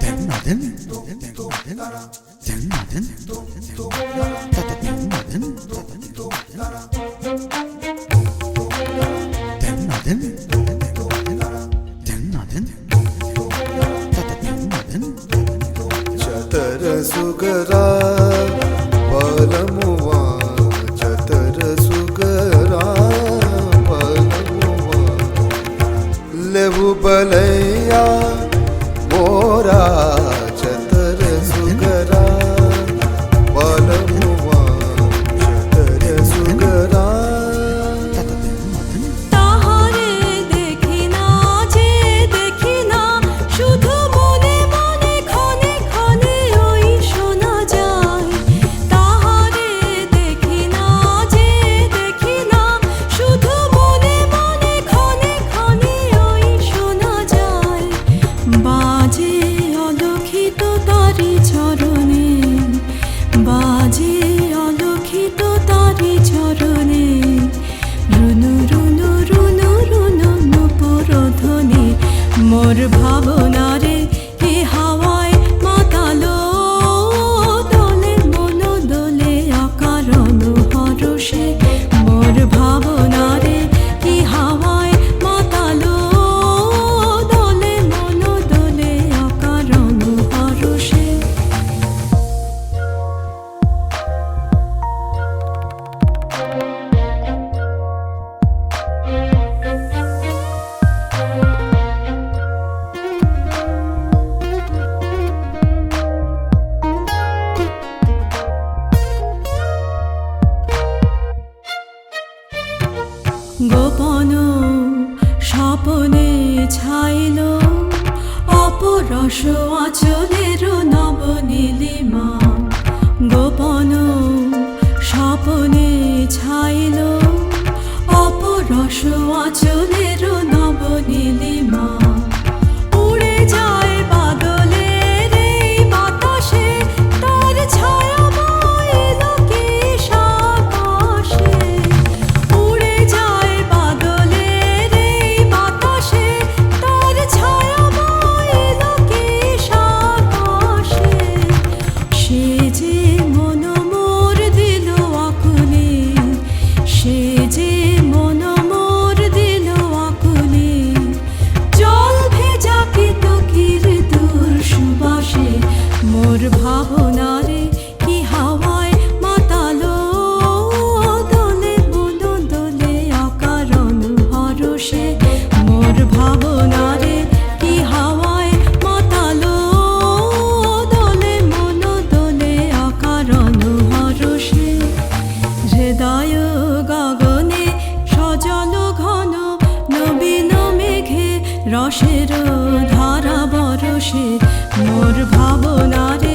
Then, then, then, then, then, then, then, then, then, then, then, சுகரா বাজে ভাবনারে গোপন স্বপনে ছাইল অপরস আচলের নবনীলিমা মোর ভাবনারে কি হাওয়ায় মাতালো? দোলে বদন দোলে অকারণ হরষে মোর ভাবনারে কি হাওয়ায় মাতালো? দোলে মন দোলে অকারণ হরষে হৃদয় গগনে সজল ঘন, নবীন মেঘে রসের মানুষের মোর ভাবনার